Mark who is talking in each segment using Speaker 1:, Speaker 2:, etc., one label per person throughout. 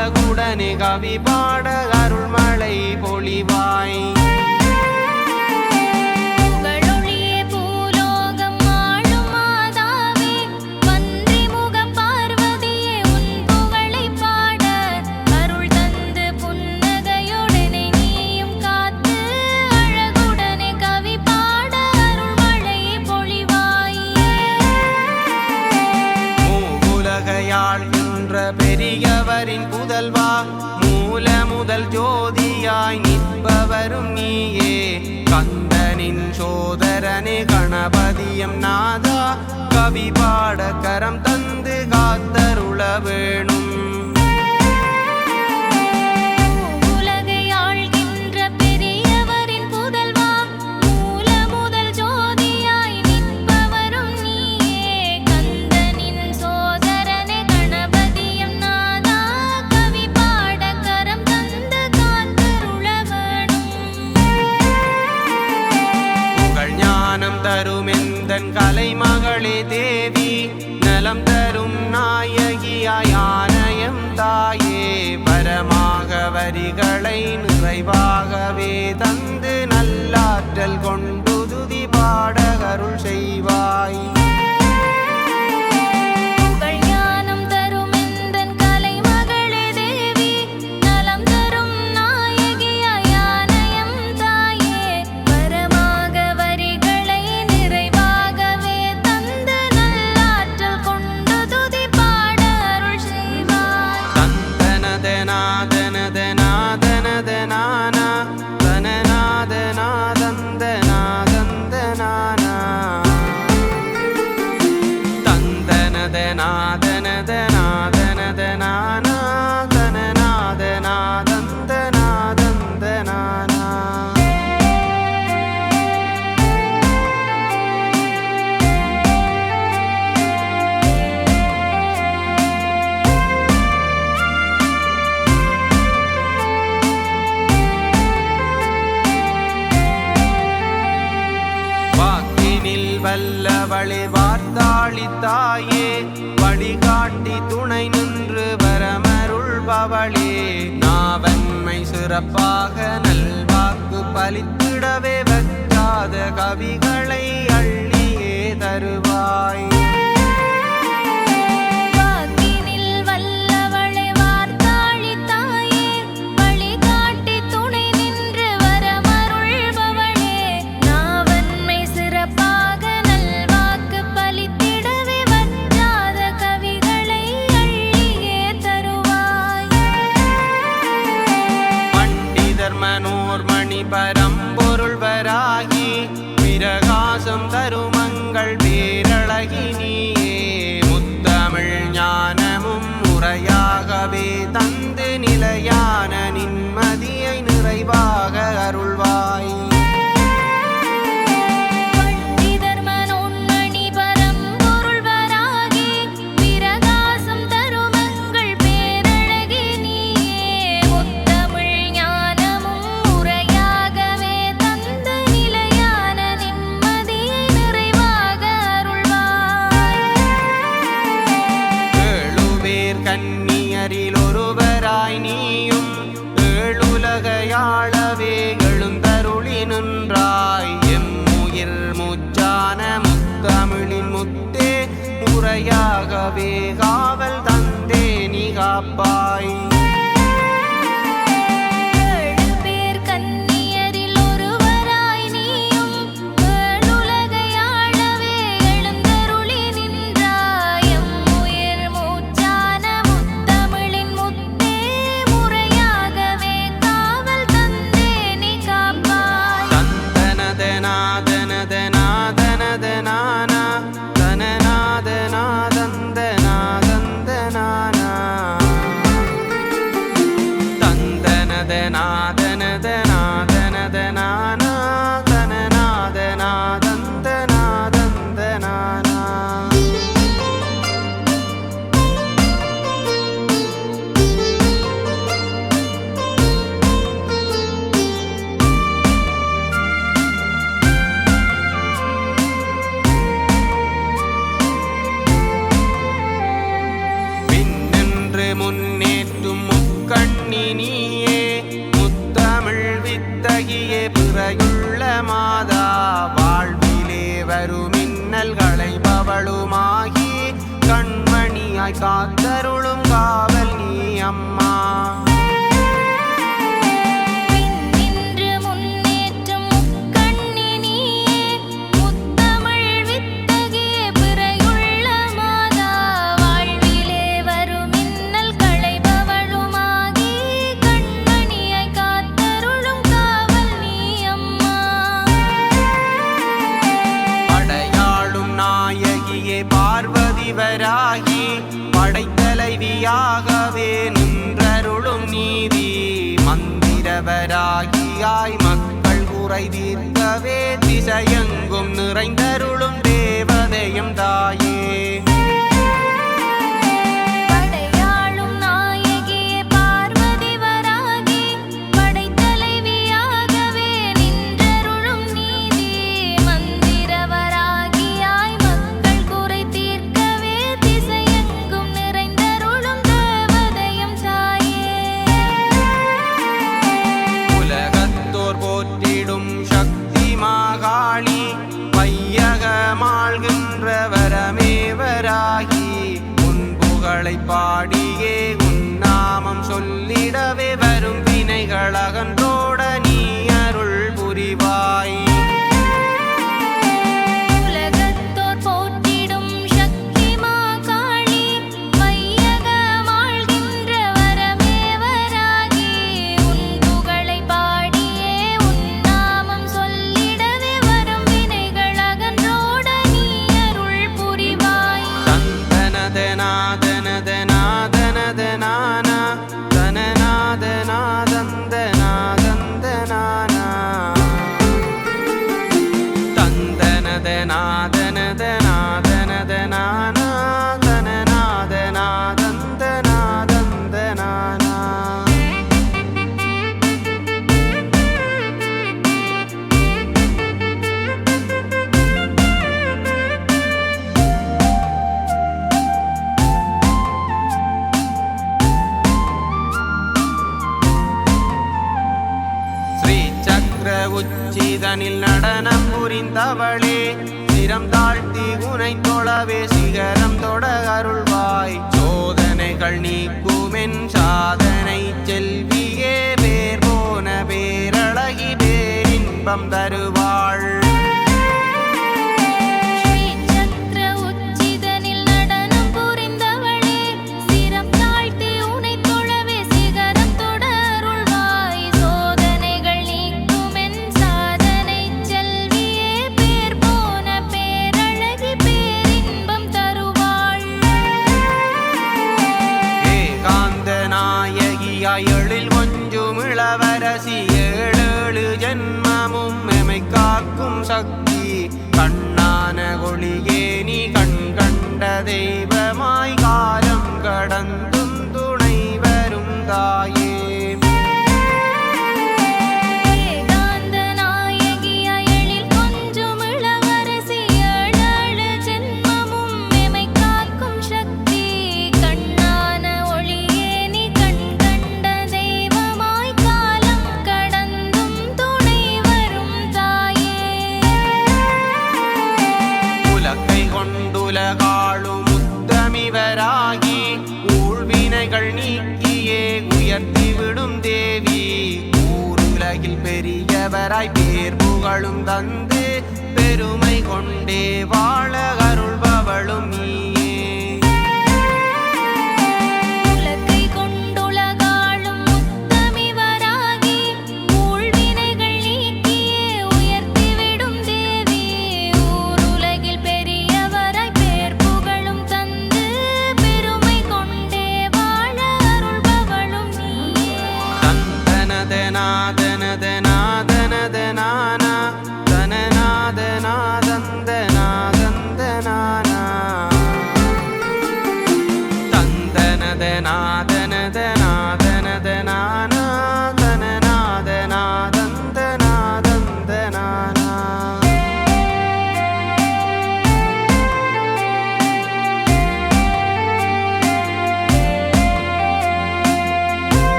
Speaker 1: அழகுடனே கவி பாட அருள்மழை பொழிவாய். முதல்வா? மூல முதல் ஜோதியாய் நிற்பவரும் நீயே. கந்தனின் சோதரனே கணபதியம் நாதா. கவி பாட கரம் தந்து காத்தருள வேணும். சிறப்பாக நல்வாக்கு பலித்திடவே வைக்காத கவிகளை அள்ளியே தருவாய். நிம்மதியை நிறைவாக காத்தருளும் காவல் நீ அம்மா. குறை தீர்க்கவே திசையெங்கும் நிறைந்தருளும் தேவதையும் தாயே. பணிக்குமென் சாதனை செல்வியே பேர் போன பேரழகி பேரின்பம் தருவார்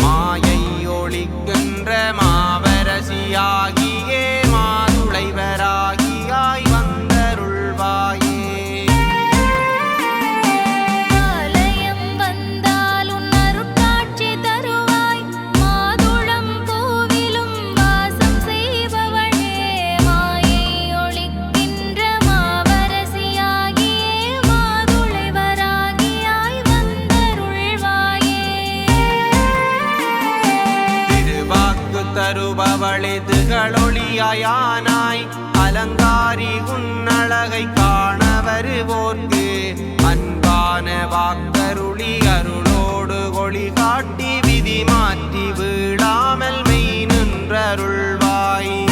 Speaker 1: மாயை ஒழிக்கின்ற மாவரசியாகி அயானாய் அலங்காரி உன்னழகை காண வருவோர்க்கு அன்பான வாக்கருளி அருளோடு ஒளி காட்டி விதி மாற்றி வீழாமல் மெய் நின்றருள்வாய்.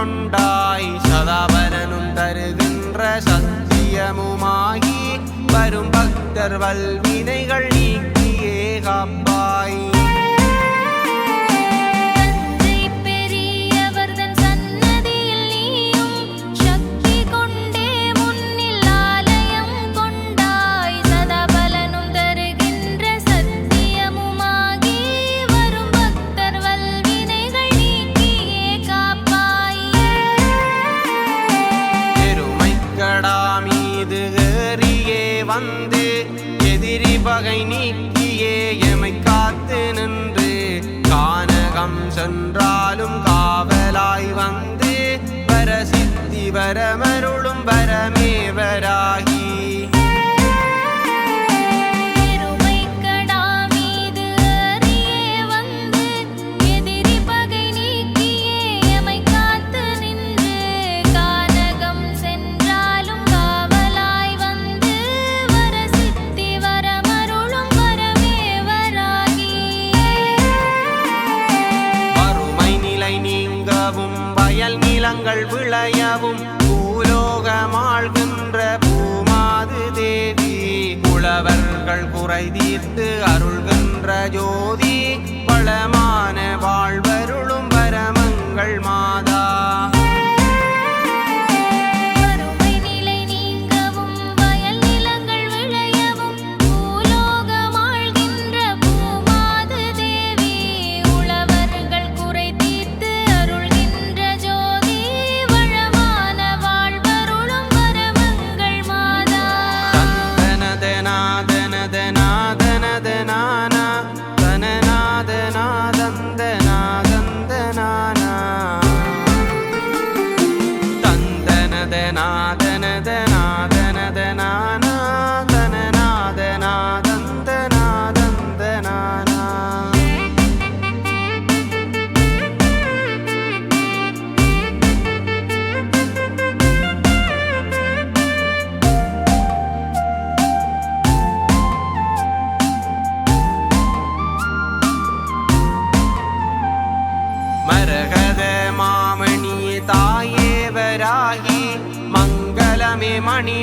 Speaker 1: கொண்டாய்
Speaker 2: சதாபலனும் தருகின்ற சத்தியமுமாகி வரும் பக்தர் வல்வினைகள் நீக்கியே
Speaker 1: காப்ப വരമരുളും വരമേ വരായി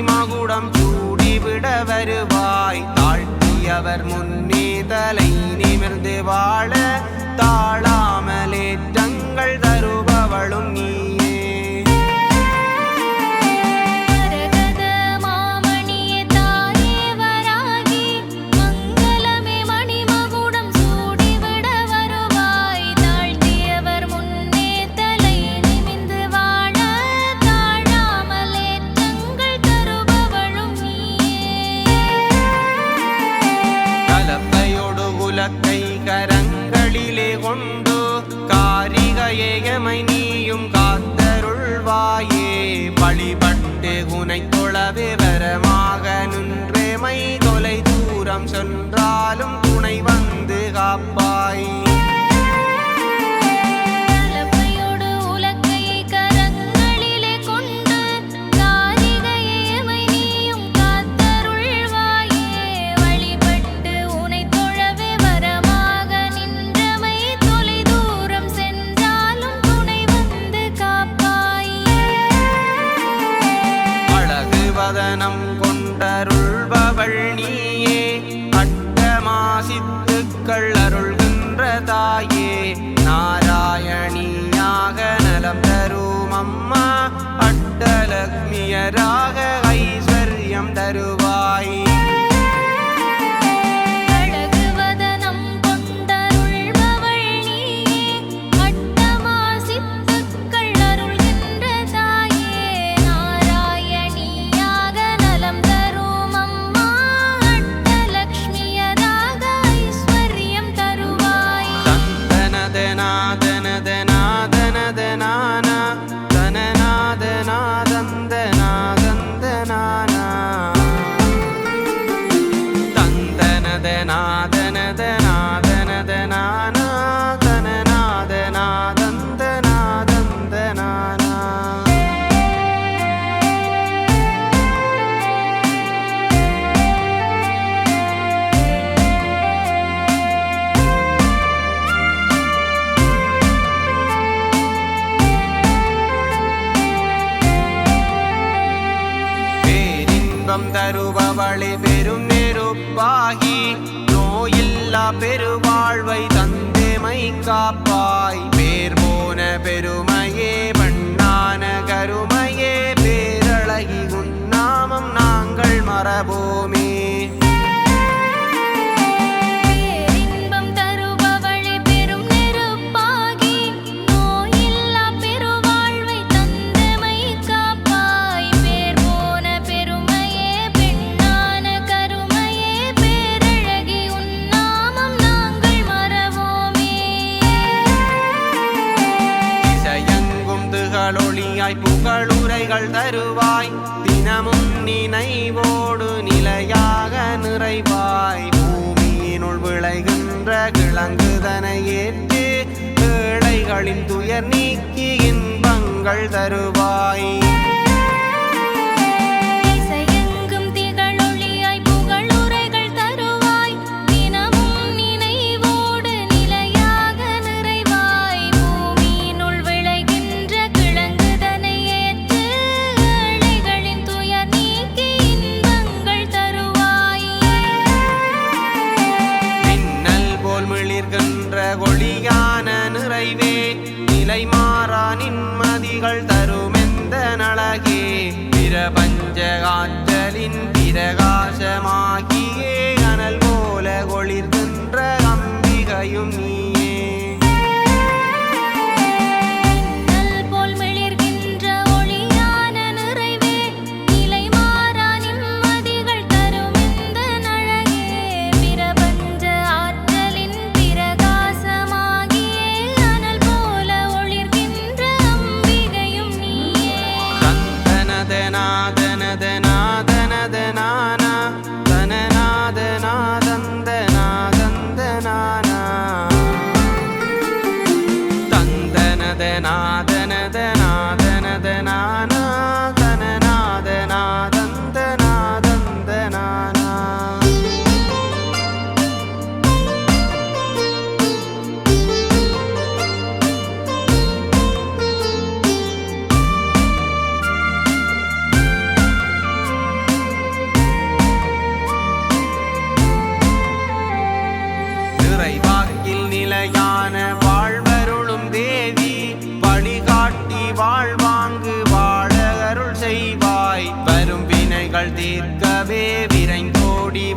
Speaker 1: மகுடம் சூடிவிட வருவாய். தாழ்த்தியவர் முன்னே தலை நிமிர்ந்து வாழ தாழாமலேற்றங்கள் தருபவளும் நீ. Anh பெருவாழ்வை தந்தேமை காப்பாய். பேர் போன பெருமையே பண்ணான கருமையே பேரழகி உன்னாமம் நாங்கள் மரபோமே. கிழங்குதனை ஏற்று ஏழைகளின் துயர் நீக்கி இன்பங்கள் தருவாயே. കാറ്റലിൻ തിരകാശമാക്കി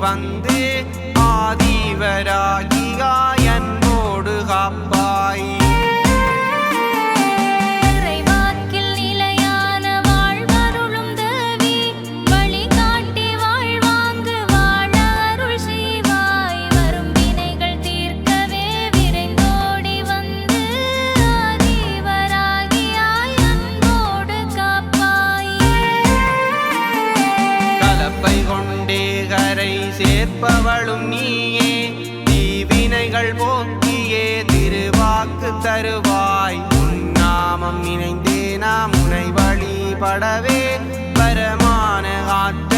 Speaker 1: வந்து ஆதிவராகியா என்னோடு காப்பா. தருவாய். உன்னாமம் இணைந்தே நாம் உனை வழிபடவே. பரமான ஆத்மா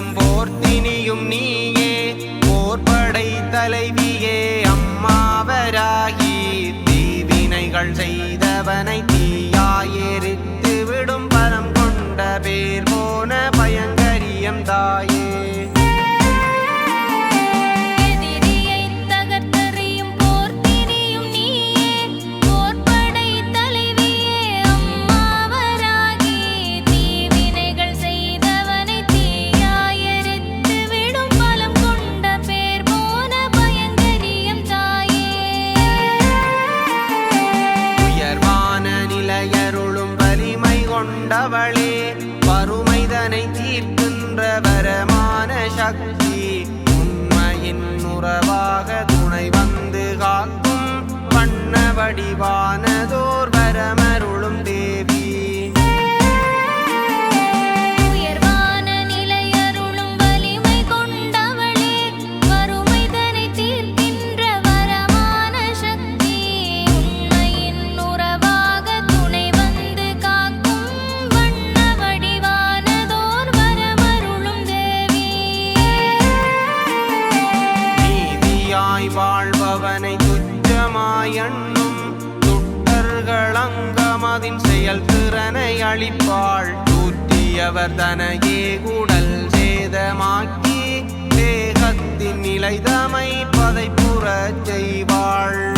Speaker 1: செய்யும் போர்த்தினியும் நீயே. போர்படை தலைவியே அம்மாவராகி. தீவினைகள் செய்தவனை தீயாயெரித்து விடும் பலம் கொண்ட பேர் போன பயங்கரியம் தாயே. சக்தி உண்மையின் உறவாக துணை வந்து காக்கும் வண்ண வடிவானதோர் வரமருளும் தே அளிப்பாள் தூற்றியவர் தனையே குடல் சேதமாக்கி தேகத்தின் நிலைதமை பதைப்புறச் செய்வாள்.